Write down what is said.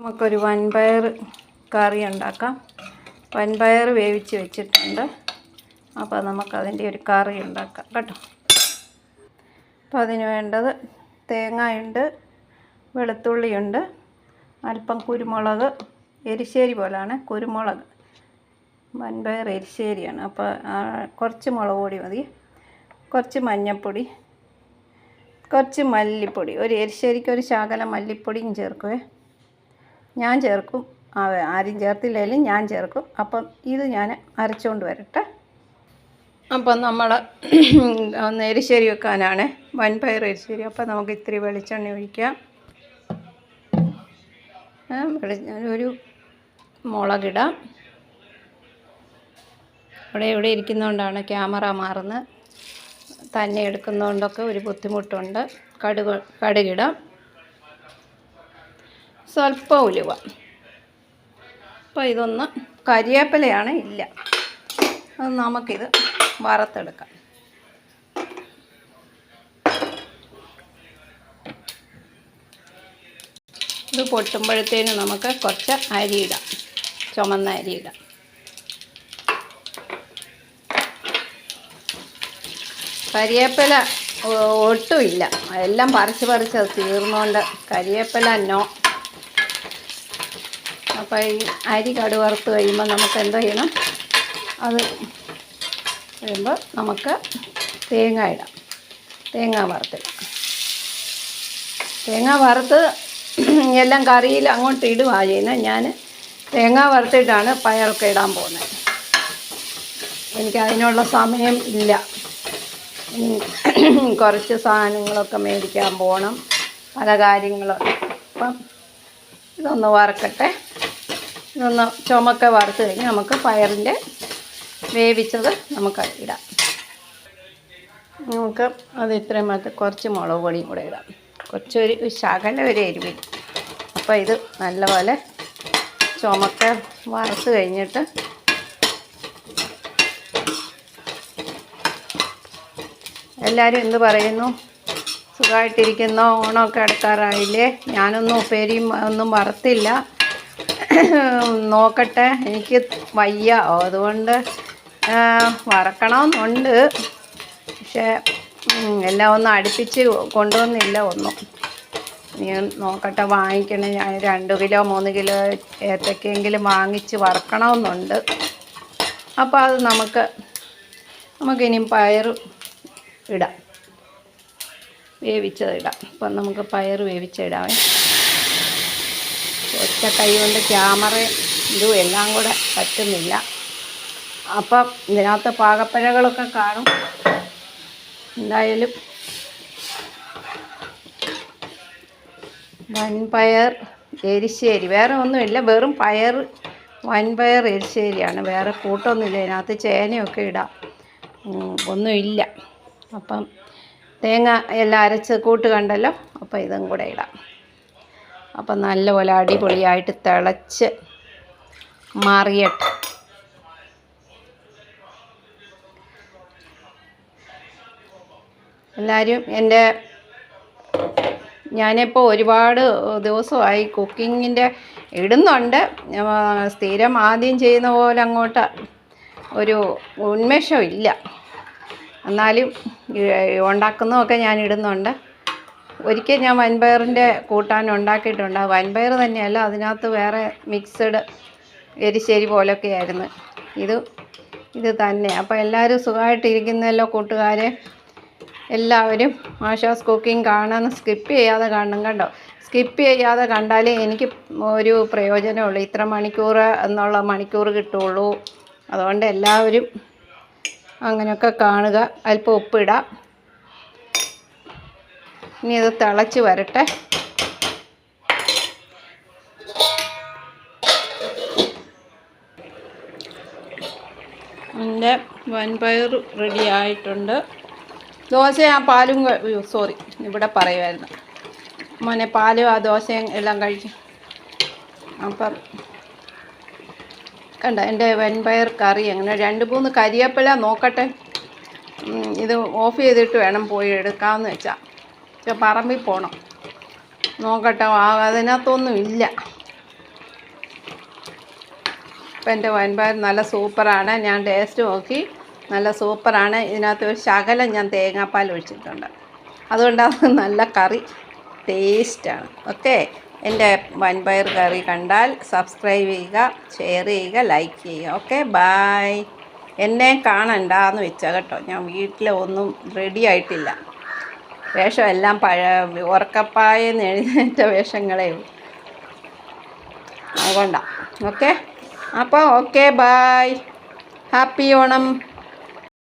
നമുക്കൊരു വൻപയർ കറി ഉണ്ടാക്കാം. വൻപയർ വേവിച്ച് വെച്ചിട്ടുണ്ട്. അപ്പോൾ നമുക്കതിന്റെ ഒരു കറി ഉണ്ടാക്കാം കേട്ടോ. അപ്പോൾ അതിന് വേണ്ടത് തേങ്ങയുണ്ട് വെളുത്തുള്ളിയുണ്ട് അല്പം കുരുമുളക് എരിശ്ശേരി പോലാണ് കുരുമുളക്. വൻപയർ എരിശ്ശേരിയാണ്. അപ്പോൾ കുറച്ച് മുളക് പൊടി മതി. കുറച്ച് മഞ്ഞൾപ്പൊടി കുറച്ച് മല്ലിപ്പൊടി. ഒരു എരിശ്ശേരിക്ക് ഒരു ശകലം മല്ലിപ്പൊടിയും ചേർക്കുവേ. ഞാൻ ചേർക്കും. ആരും ചേർത്തില്ലെങ്കിലും ഞാൻ ചേർക്കും. അപ്പം ഇത് ഞാൻ അരച്ചുകൊണ്ട് വരട്ടെ. അപ്പം നമ്മൾ ഒന്ന് എരിശ്ശേരി വെക്കാനാണ്. വൻപയർ എരിശ്ശേരി. അപ്പം നമുക്ക് ഇത്തിരി വെളിച്ചെണ്ണ ഒഴിക്കാം. ഒരു മുളകിടാം. ഇവിടെ ഇവിടെ ഇരിക്കുന്നതുകൊണ്ടാണ് ക്യാമറ മാറുന്നത്. തന്നെ എടുക്കുന്നതുകൊണ്ടൊക്കെ ഒരു ബുദ്ധിമുട്ടുണ്ട്. കടുക് കടുകിടാം. സ്വല്പം ഉലുവ. അപ്പോൾ ഇതൊന്ന് കരിയേപ്പിലയാണ് ഇല്ല. അത് നമുക്കിത് വറുത്തെടുക്കാം. ഇത് പൊട്ടുമ്പോഴത്തേനും നമുക്ക് കുറച്ച് അരിയിടാം ചുമന്ന അരിയിടാം കരിയേപ്പില ഒട്ടുമില്ല എല്ലാം പറിച്ച് പറിച്ച് തീർന്നുകൊണ്ട് കരിയേപ്പില നോ അപ്പോൾ ഈ അരി കടുവറുത്ത് കഴിയുമ്പോൾ നമുക്ക് എന്താ ചെയ്യണം? അത് കഴിയുമ്പോൾ നമുക്ക് തേങ്ങ ഇടാം. തേങ്ങ വറുത്തിടാം തേങ്ങ വറുത്ത് എല്ലാം കറിയിൽ അങ്ങോട്ട് ഇടുവാ ചെയ്യുന്നത് ഞാൻ തേങ്ങ വറുത്തിട്ടാണ് പയറൊക്കെ ഇടാൻ പോകുന്നത്. എനിക്കതിനുള്ള സമയം ഇല്ല. കുറച്ച് സാധനങ്ങളൊക്കെ മേടിക്കാൻ പോകണം പല കാര്യങ്ങളും. അപ്പം ഇതൊന്ന് വറക്കട്ടെ. ഇതൊന്ന് ചുമക്ക വറുത്ത് കഴിഞ്ഞ് നമുക്ക് പയറിന്റെ വേവിച്ചത് നമുക്ക് ഇടാം. നമുക്ക് അത് ഇത്രയും മാത്രം കുറച്ച് മുളക് പൊടിയും കൂടെ ഇടാം. കുറച്ചൊരു ശകല ഒരു എരിവിൽ. അപ്പോൾ ഇത് നല്ലപോലെ ചുമക്ക വറുത്ത് കഴിഞ്ഞിട്ട് എല്ലാവരും എന്ത് പറയുന്നു? സുഖമായിട്ടിരിക്കുന്നോ? ഓണമൊക്കെ അടുക്കാറായില്ലേ? ഞാനൊന്നും ഉപ്പേരിയും ഒന്നും വറുത്തില്ല. നോക്കട്ടെ എനിക്ക് വയ്യ. അതുകൊണ്ട് വറക്കണമെന്നുണ്ട്. പക്ഷേ എല്ലാം ഒന്നും അടുപ്പിച്ച് കൊണ്ടുവന്നില്ല ഒന്നും. ഞാൻ നോക്കട്ടെ വാങ്ങിക്കണേ. ഞാൻ രണ്ട് കിലോ മൂന്ന് കിലോ ഏത്തക്കെങ്കിലും വാങ്ങിച്ച് വറക്കണമെന്നുണ്ട്. അപ്പോൾ അത് നമുക്ക് നമുക്കിനി പയർ ഇടാം. വേവിച്ചത് ഇടാം. അപ്പം നമുക്ക് പയർ വേവിച്ചിടാമേ കൈ കൊണ്ട് ക്യാമറ ഇതും എല്ലാം കൂടെ പറ്റുന്നില്ല. അപ്പം ഇതിനകത്ത് പാകപ്പിഴകളൊക്കെ കാണും. എന്തായാലും വൻപയർ എരിശ്ശേരി. വേറെ ഒന്നുമില്ല വെറും പയർ വൻപയർ എരിശ്ശേരിയാണ്. വേറെ കൂട്ടൊന്നുമില്ല ഇതിനകത്ത് ചേനയൊക്കെ ഇടാം. ഒന്നുമില്ല. അപ്പം തേങ്ങ എല്ലാം അരച്ച് കൂട്ട് കണ്ടല്ലോ അപ്പോൾ ഇതും കൂടെ ഇടാം. അപ്പം നല്ലപോലെ അടിപൊളിയായിട്ട് തിളച്ച് മാറിയട്ടെ. എല്ലാവരും എന്റെ ഞാനിപ്പോൾ ഒരുപാട് ദിവസമായി കുക്കിങ്ങിന്റെ ഇടുന്നുണ്ട്. സ്ഥിരം ആദ്യം ചെയ്യുന്ന പോലെ അങ്ങോട്ട് ഒരു ഉന്മേഷം ഇല്ല. എന്നാലും ഉണ്ടാക്കുന്നതൊക്കെ ഞാൻ ഇടുന്നുണ്ട്. ഒരിക്കൽ ഞാൻ വൻപയറിന്റെ കൂട്ടാൻ ഉണ്ടാക്കിയിട്ടുണ്ട്. ആ വൻപയർ തന്നെയല്ല അതിനകത്ത് വേറെ മിക്സഡ് എരിശ്ശേരി പോലൊക്കെ ആയിരുന്നു. ഇത് ഇത് തന്നെ. അപ്പോൾ എല്ലാവരും സുഖമായിട്ടിരിക്കുന്നല്ലോ കൂട്ടുകാരെ. എല്ലാവരും ആഷാസ് കുക്കിംഗ് കാണാൻ സ്കിപ്പ് ചെയ്യാതെ കാണണം കണ്ടോ? സ്കിപ്പ് ചെയ്യാതെ കണ്ടാലേ എനിക്ക് ഒരു പ്രയോജനമുള്ളൂ. ഇത്ര മണിക്കൂർ എന്നുള്ള മണിക്കൂർ കിട്ടുള്ളൂ അതുകൊണ്ട് എല്ലാവരും അങ്ങനെയൊക്കെ കാണുക. അല്പം ഉപ്പിടാം. ഇനി ഇത് തിളച്ച് വരട്ടെ. എന്റെ വൻപയർ റെഡി ആയിട്ടുണ്ട്. ദോശ ആ പാലും സോറി ഇവിടെ പറയുമായിരുന്നു മോനെ പാലും ആ ദോശയും എല്ലാം കഴിച്ചു അപ്പം കണ്ട എന്റെ വൻപയർ കറി അങ്ങനെ രണ്ട് മൂന്ന് കരിവേപ്പില നോക്കട്ടെ. ഇത് ഓഫ് ചെയ്തിട്ട് വേണം പോയി എടുക്കാമെന്ന് വെച്ചാൽ പക്ഷെ പറമ്പിൽ പോകണം നോക്കട്ടെ അതിനകത്തൊന്നും ഇല്ല. ഇപ്പം എന്റെ വൻപയർ നല്ല സൂപ്പറാണ്. ഞാൻ ടേസ്റ്റ് നോക്കി. നല്ല സൂപ്പറാണ്. ഇതിനകത്ത് ഒരു ശകലം ഞാൻ തേങ്ങാപ്പാൽ ഒഴിച്ചിട്ടുണ്ട്. അതുകൊണ്ടാണ് നല്ല കറി ടേസ്റ്റാണ് ഓക്കെ എന്റെ വൻപയർ കറി കണ്ടാൽ സബ്സ്ക്രൈബ് ചെയ്യുക ഷെയർ ചെയ്യുക ലൈക്ക് ചെയ്യുക. ഓക്കെ ബായ് എന്നെ കാണണ്ടാന്ന് വെച്ചാൽ കേട്ടോ ഞാൻ വീട്ടിൽ ഒന്നും റെഡി ആയിട്ടില്ല. വേഷം എല്ലാം പഴ ഉറക്കപ്പായെന്ന് എഴുന്നേറ്റ വേഷങ്ങളേ അതുകൊണ്ടാണ് ഓക്കെ? അപ്പോൾ ഓക്കെ ബായ് ഹാപ്പി ഓണം.